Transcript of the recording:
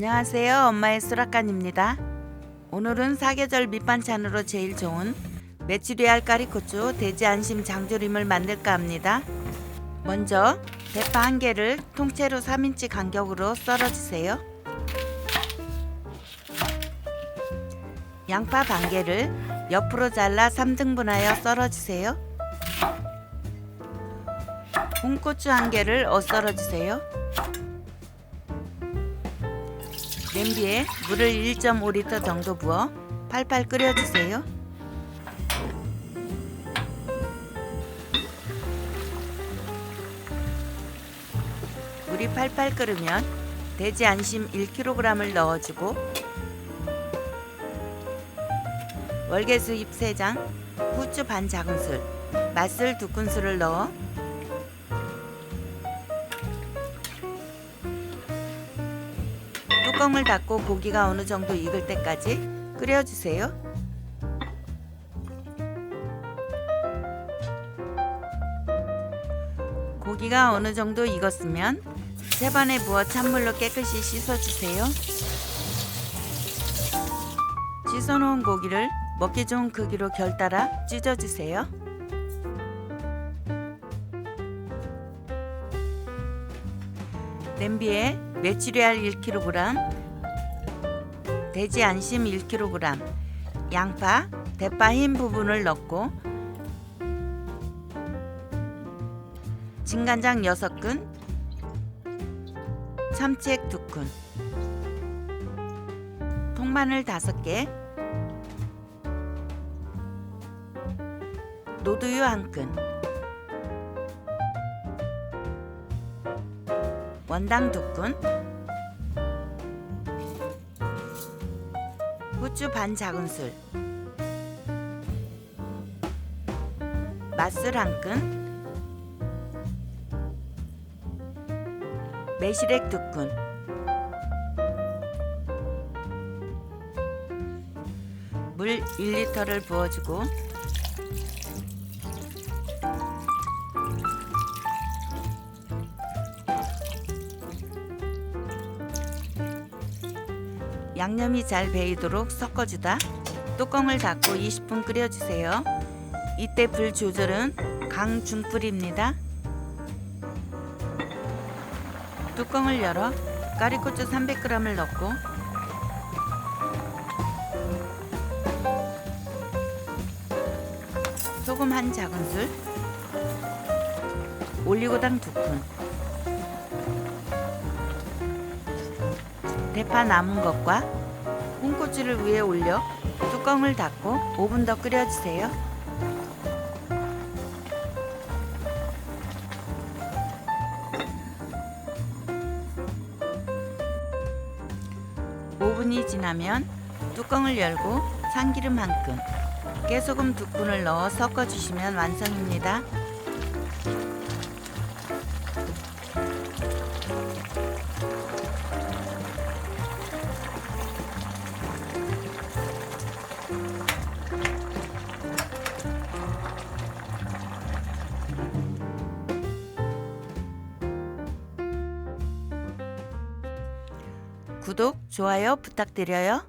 안녕하세요. 엄마의 수락관입니다. 오늘은 사계절 밑반찬으로 제일 좋은 메추리알 까리고추 돼지 안심 장조림을 만들까 합니다. 먼저 대파 한 개를 통째로 3인치 간격으로 썰어주세요. 양파 반 개를 옆으로 잘라 3등분하여 썰어주세요. 홍고추 한 개를 엇썰어주세요. 냄비에 물을 1.5리터 정도 부어 팔팔 끓여주세요. 물이 팔팔 끓으면 돼지 안심 1kg을 넣어주고 월계수 잎 3장, 후추 반 작은술, 맛술 2큰술을 넣어 뚜껑을 닫고 고기가 어느 정도 익을 때까지 끓여주세요. 고기가 어느 정도 익었으면 세번에 부어 찬물로 깨끗이 씻어주세요. 씻어놓은 고기를 먹기 좋은 크기로 결 따라 찢어주세요. 냄비에 메추리알 1kg, 돼지 안심 1kg, 양파, 대파 흰 부분을 넣고 진간장 6근, 참치액 2큰, 통마늘 5개, 노두유 1근, 원당 2큰, 후추 반 작은술, 맛술 1큰, 매실액 2큰, 물 1리터를 부어주고 양념이 잘 배이도록 섞어주다 뚜껑을 닫고 20분 끓여주세요. 이때 불 조절은 강중불입니다. 뚜껑을 열어 까리고추 300g을 넣고 소금 한 작은술 올리고당 2푼 대파 남은 것과 홍고추를 위에 올려 뚜껑을 닫고 5분 더 끓여주세요. 오분이 지나면 뚜껑을 열고 참기름 한 끈, 깨소금 두 큰을 넣어 섞어주시면 완성입니다. 구독, 좋아요 부탁드려요.